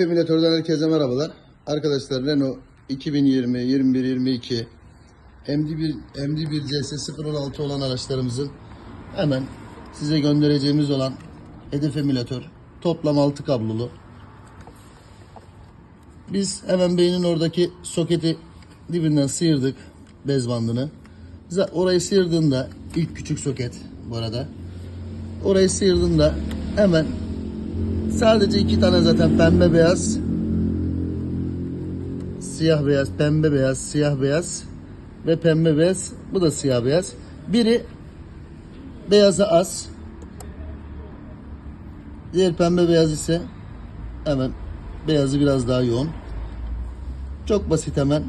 Hedef Emülatör'den herkese merhabalar. Arkadaşlar Renault 2020, 21, 22 MD1, MD1 CS 016 olan araçlarımızın hemen size göndereceğimiz olan hedef emülatör toplam 6 kablolu. Biz hemen beynin oradaki soketi dibinden sıyırdık bez bandını. Orayı sıyırdığında ilk küçük soket bu arada. Orayı sıyırdığında hemen Sadece iki tane zaten pembe beyaz. Siyah beyaz, pembe beyaz, siyah beyaz ve pembe beyaz. Bu da siyah beyaz. Biri beyaza az. Diğer pembe beyaz ise hemen beyazı biraz daha yoğun. Çok basit hemen.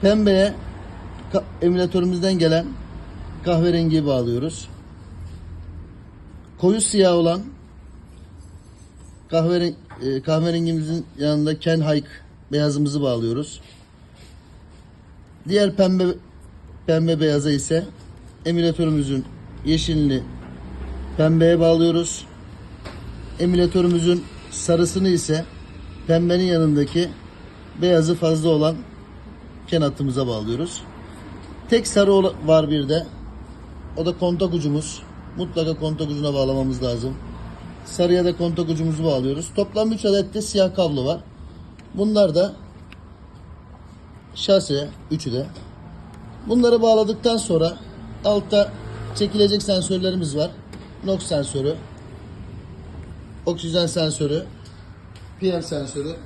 Pembeye emülatörümüzden gelen kahverengiyi bağlıyoruz. Koyu siyah olan Kahveren e, kahverengimizin yanında Ken Hike beyazımızı bağlıyoruz. Diğer pembe pembe beyaza ise emülatörümüzün yeşilini pembeye bağlıyoruz. Emülatörümüzün sarısını ise pembenin yanındaki beyazı fazla olan Ken hattımıza bağlıyoruz. Tek sarı var bir de. O da kontak ucumuz. Mutlaka kontak ucuna bağlamamız lazım. Sarıya da kontak ucumuzu bağlıyoruz. Toplam 3 adet de siyah kablo var. Bunlar da şase, üçü de. Bunları bağladıktan sonra altta çekilecek sensörlerimiz var. NOx sensörü, oksijen sensörü, PM sensörü